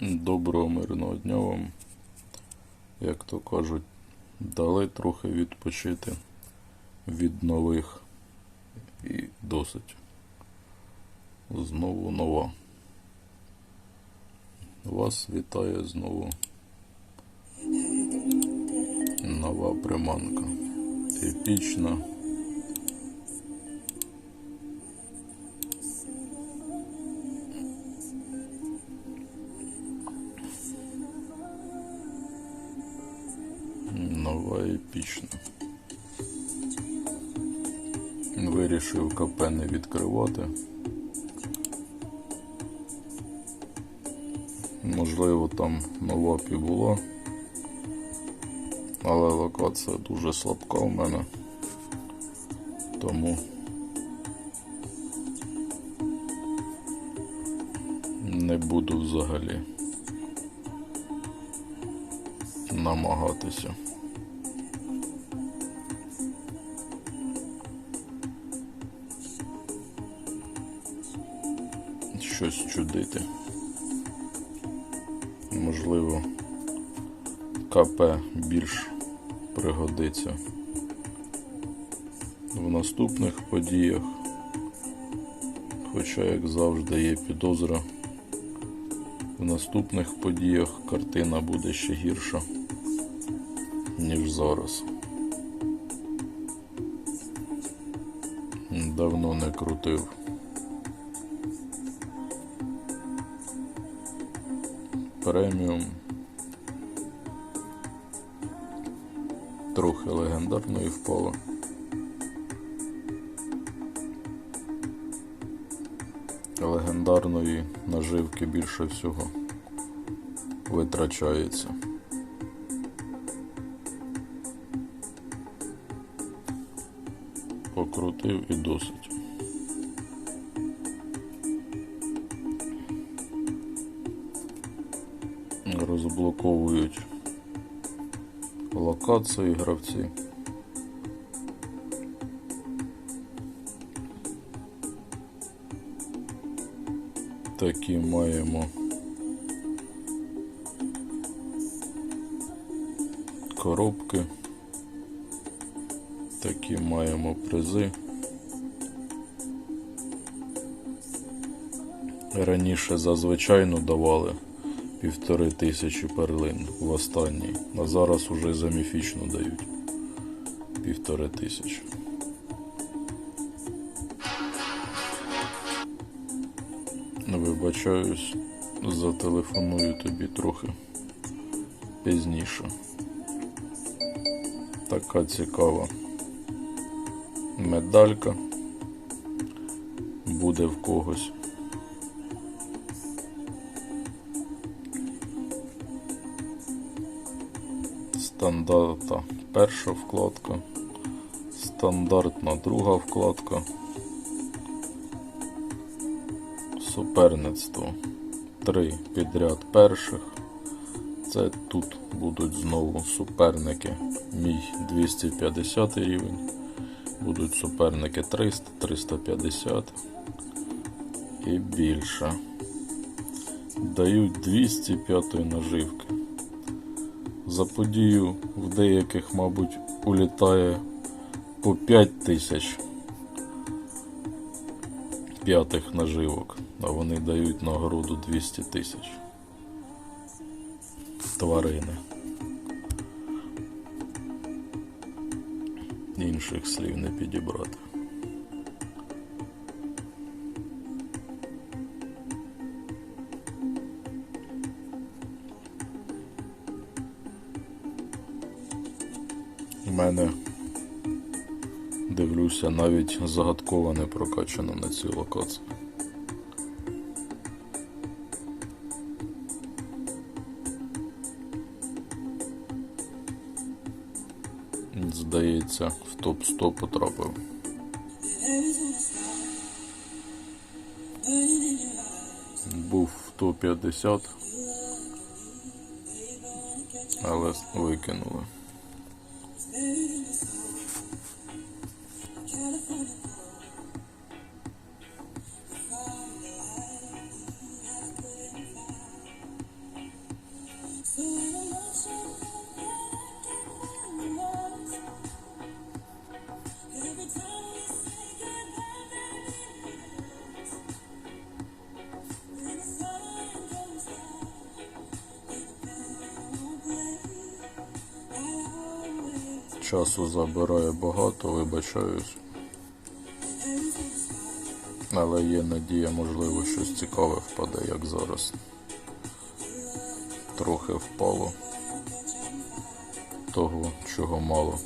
Доброго мирного дня вам. Як то кажуть, дали трохи відпочити від нових і досить. Знову нова. Вас вітає знову нова приманка. Епічна. Епічна. Вирішив КП не відкривати. Можливо, там нова б і була, але локація дуже слабка в мене. Тому не буду взагалі намагатися. Щось чудити. Можливо, КП більш пригодиться в наступних подіях. Хоча, як завжди, є підозра, в наступних подіях картина буде ще гірша, ніж зараз. Давно не крутив. Преміум. Трохи легендарної впало. Легендарної наживки більше всього витрачається. Покрутив і досить. Розблоковують локації гравці. Такі маємо коробки. Такі маємо призи. Раніше зазвичайно давали півтори тисячі перлин в останній, а зараз уже за міфічну дають півтори тисячі. Вибачаюсь, зателефоную тобі трохи пізніше. Така цікава медалька буде в когось. Стандартна перша вкладка, стандартна друга вкладка, суперництво. Три підряд перших. Це тут будуть знову суперники. Мій 250 рівень. Будуть суперники 300, 350 і більше. Дають 205 наживки. За подію в деяких, мабуть, улітає по 5 тисяч п'ятих наживок, а вони дають нагороду 200 тисяч. Тварини. Інших слів не підібрати. Мене дивлюся навіть загадково не прокачано на цій локації. Здається, в топ-100 потрапив. Був в топ-50, але викинули. Часу забирає багато, вибачаюсь. Але є надія, можливо, щось цікаве впаде, як зараз. Трохи впало того, чого мало.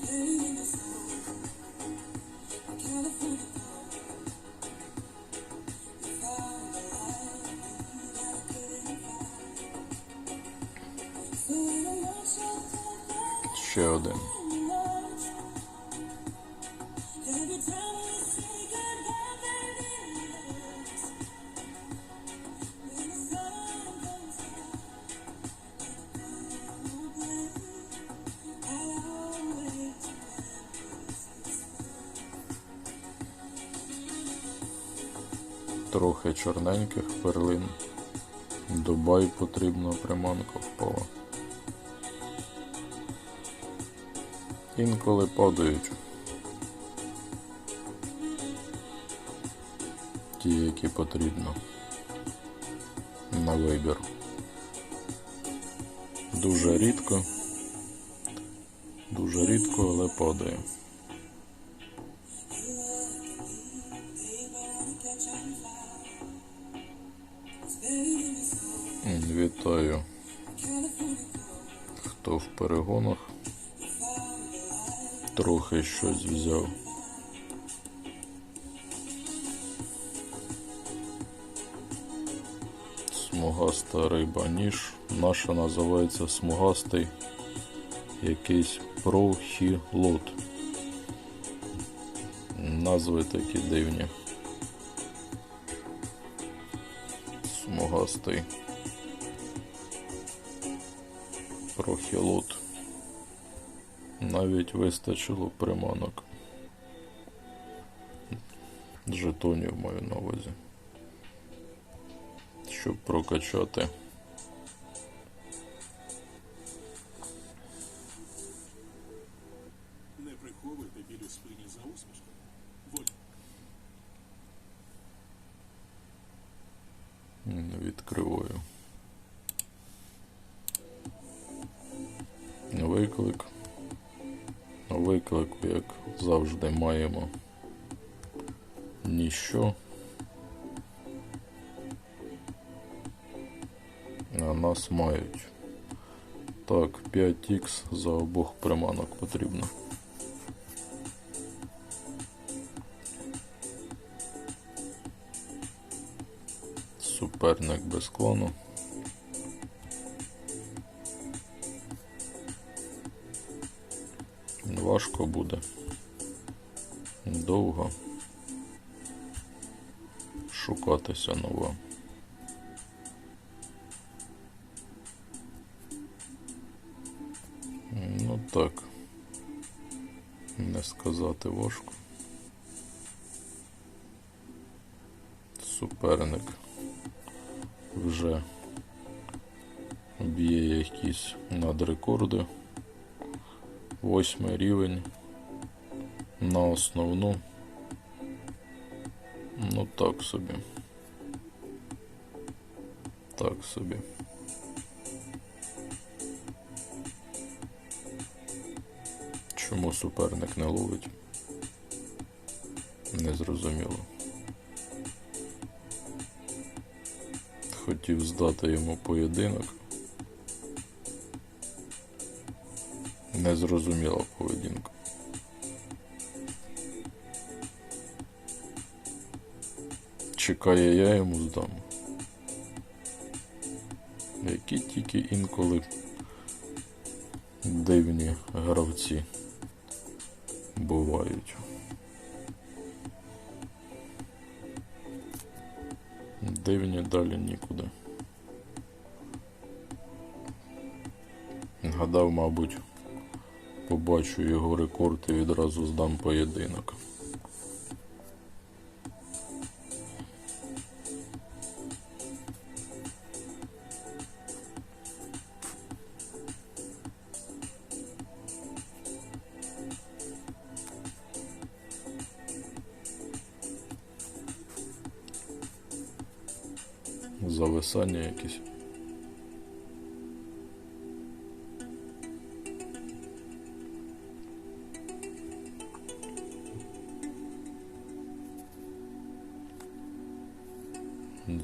Трохи чорненьких перлин. Дубай потрібна приманка впала. Інколи падають. Ті, які потрібно. На вибір. Дуже рідко. Дуже рідко, але падає. Щось взяв. Смугаста риба ніж. Наша називається смугастий якийсь прохілот. Назви такі дивні. Смугастий. Прохілот. Навіть вистачило приманок. Жетонів маю на увазі. Щоб прокачати. Не приховуйте біль у спині за усмішкою. Не відкриваю. Виклик. Виклику, як завжди, маємо ніщо. А нас мають. Так, 5х за обох приманок потрібно. Суперник без клану. Важко буде. Довго. Шукатися нова. Ну так. Не сказати важко. Суперник вже б'є якісь надрекорди. Восьмий рівень на основну. Ну так собі. Так собі. Чому суперник не ловить? Незрозуміло. Хотів здати йому поєдинок. Незрозуміла поведінка. Чекає, я йому здам. Які тільки інколи дивні гравці бувають. Дивні далі нікуди. Гадав, мабуть, побачу його рекорд і відразу здам поєдинок. Зависання якісь.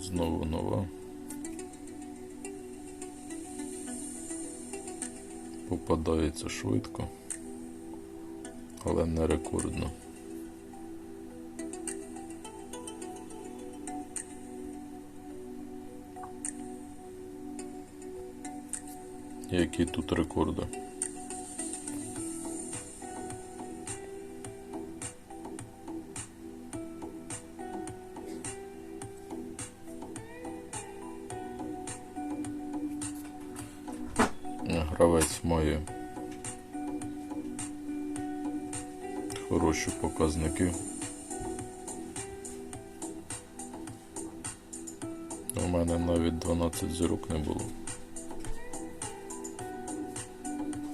Знову нова. Попадається швидко, але не рекордно. Які тут рекорди? Показники. У мене навіть 12 зірок не було.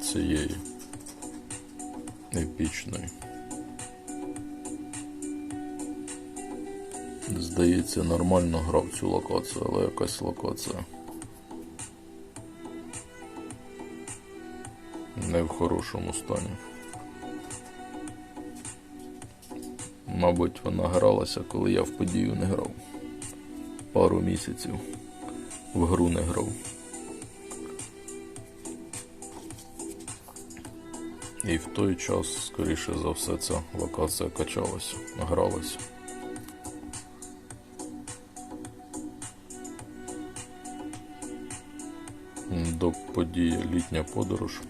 Цієї епічної. Здається, нормально грав цю локацію, але якась локація. не в хорошому стані. Мабуть, вона гралася, коли я в подію не грав. Пару місяців в гру не грав. І в той час, скоріше за все, ця локація качалася, гралася. До події літня подорож.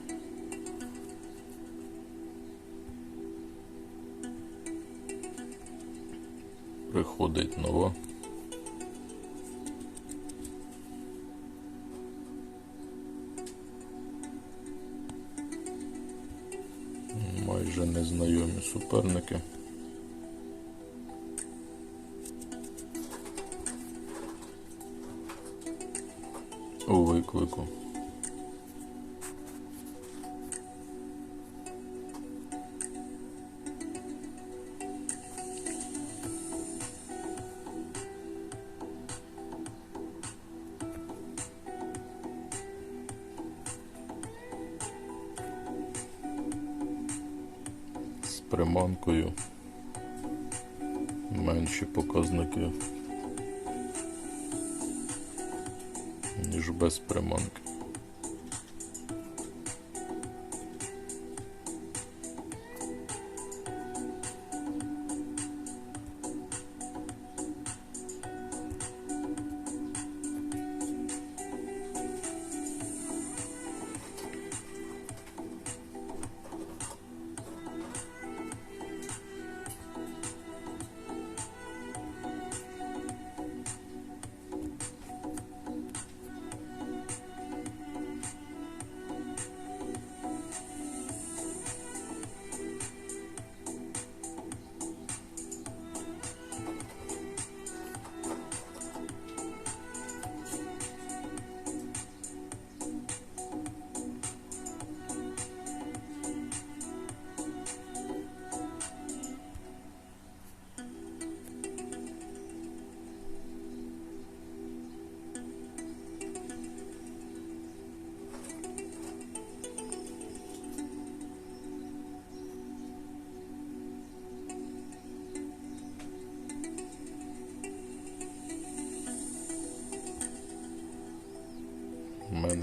Приходить нова. Майже незнайомі суперники. У виклику. Ніж без приманки.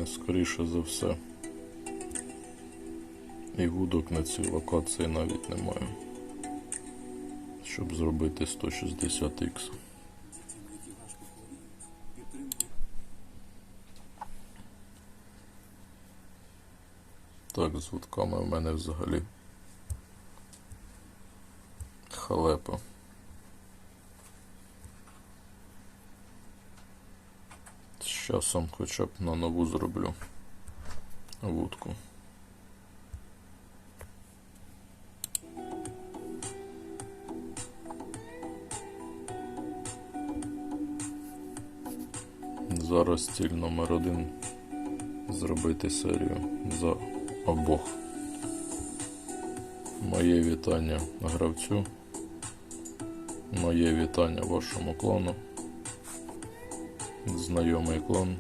Мене скоріше за все. І вудок на цій локації навіть немає. Щоб зробити 160х. Так, з вудками в мене взагалі халепа. Часом хоча б на нову зроблю вудку. Зараз ціль номер один зробити серію за обох. Моє вітання гравцю. Моє вітання вашому клану знайомий клан.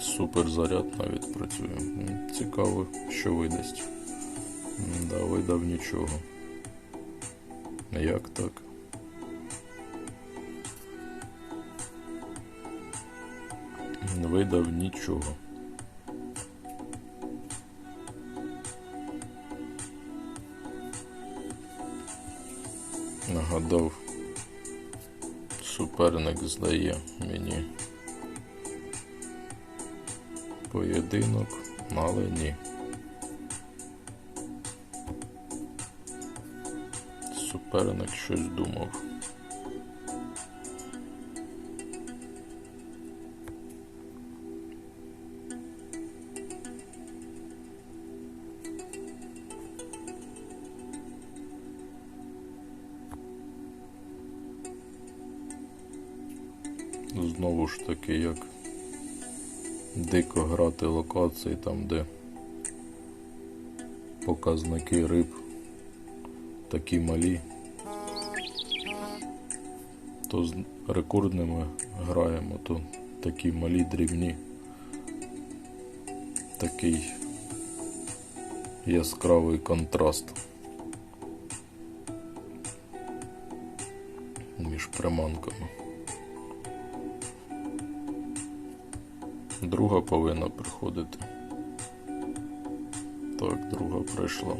Суперзаряд навіть працює. Ну, цікаво, що видасть. Да, видав нічого. Як так? Видав нічого. Нагадав суперник здає мені поєдинок, але ні. Суперник щось думав. Знову ж таки, як дико грати локації там, де показники риб такі малі, то з рекордними граємо, то такі малі дрібні. Такий яскравий контраст між приманками. Друга повинна приходити. Так, друга прийшла.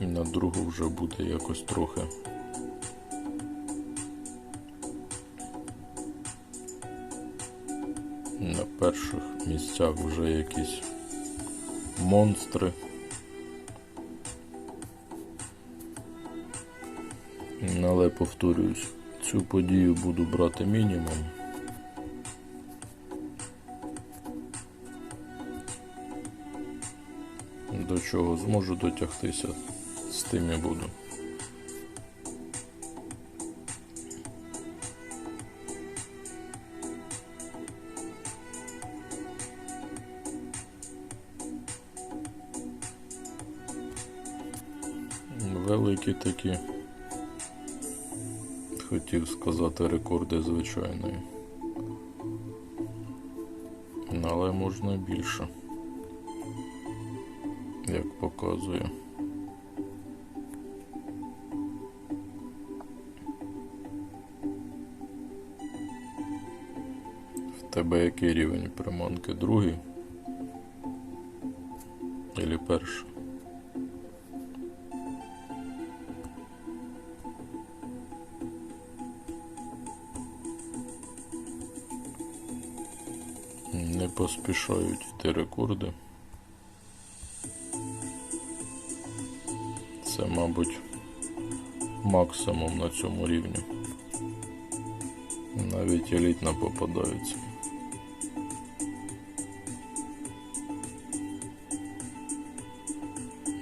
І на другу вже буде якось трохи. На перших місцях вже якісь монстри. Але повторююсь, цю подію буду брати мінімум. До чого зможу дотягтися, з тим і буду. Великі такі хотів сказати рекорди звичайної. Але можна більше. Як показує. В тебе який рівень приманки? Другий? Или перший? Не поспішають йти рекорди. Це, мабуть, максимум на цьому рівні. Навіть елітна попадається.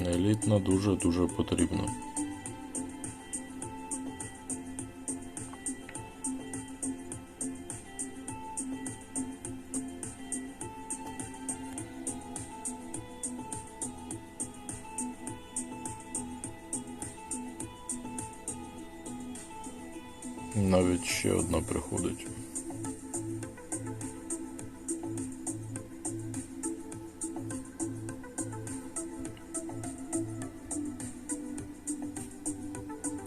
Елітна дуже-дуже потрібна. Одна приходить.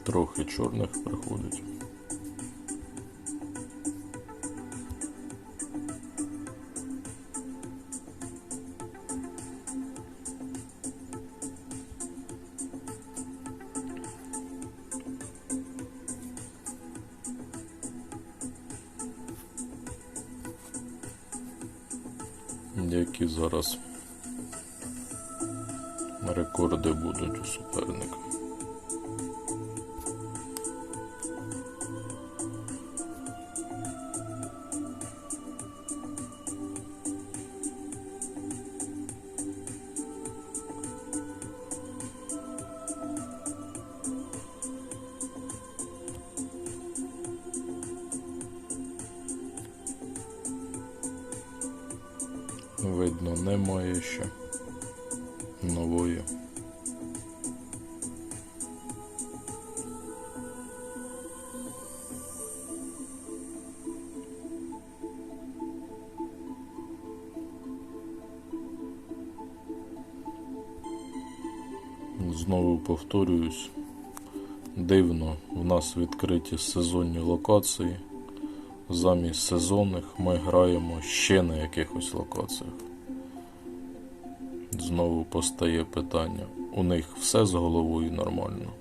Трохи чорних приходить. Які немає ще нової. Знову повторююсь, дивно, в нас відкриті сезонні локації. Замість сезонних ми граємо ще на якихось локаціях. Знову постає питання: у них все з головою нормально.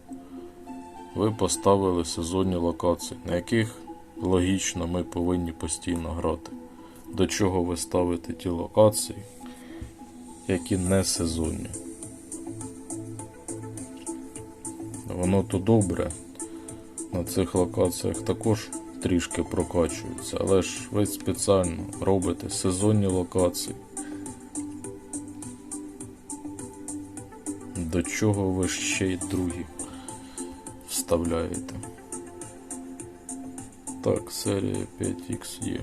Ви поставили сезонні локації, на яких логічно ми повинні постійно грати. До чого ви ставите ті локації, які не сезонні. Воно то добре. На цих локаціях також трішки прокачується, але ж ви спеціально робите сезонні локації. До чого ви ще й другі вставляєте? Так, серія 5X є.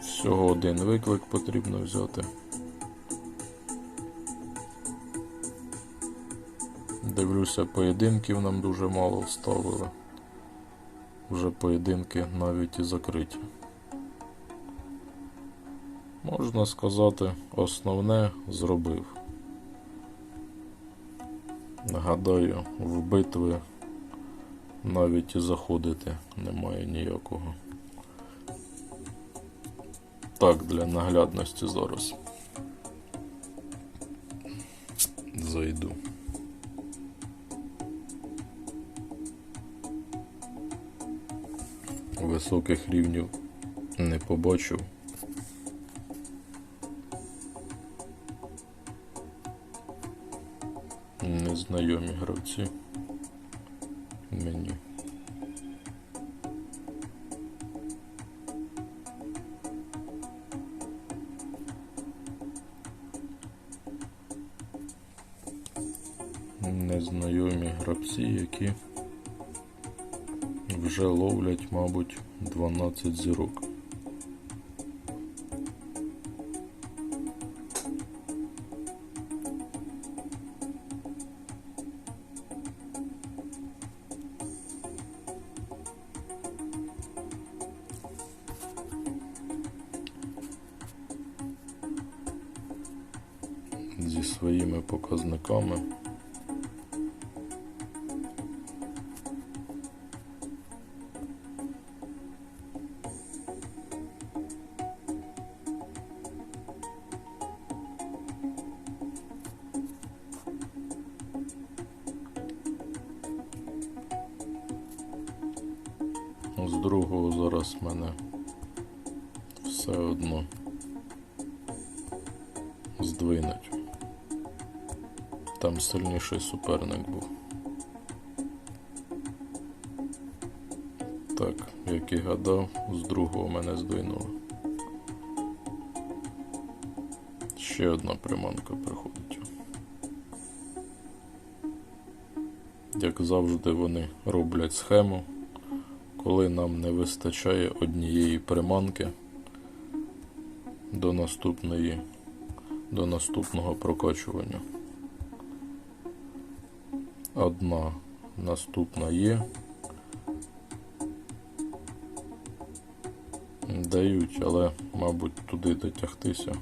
Всього один виклик потрібно взяти. Дивлюся, поєдинків нам дуже мало вставили. Вже поєдинки навіть і закриті. Можна сказати, основне зробив. Нагадаю, в битви навіть і заходити немає ніякого. Так, для наглядності зараз. Зайду. Високих рівнів не побачив. Незнайомі гравці. Мені. Незнайомі гравці, які вже ловлять, мабуть, 12 зірок. Зі своїми показниками. Сильніший суперник був. Так, як і гадав, з другого мене здвинули. Ще одна приманка приходить. Як завжди, вони роблять схему, коли нам не вистачає однієї приманки до наступної, до наступного прокачування. Одна наступна є. Дають, але, мабуть, туди дотягтися.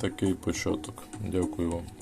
Такий початок. Дякую вам.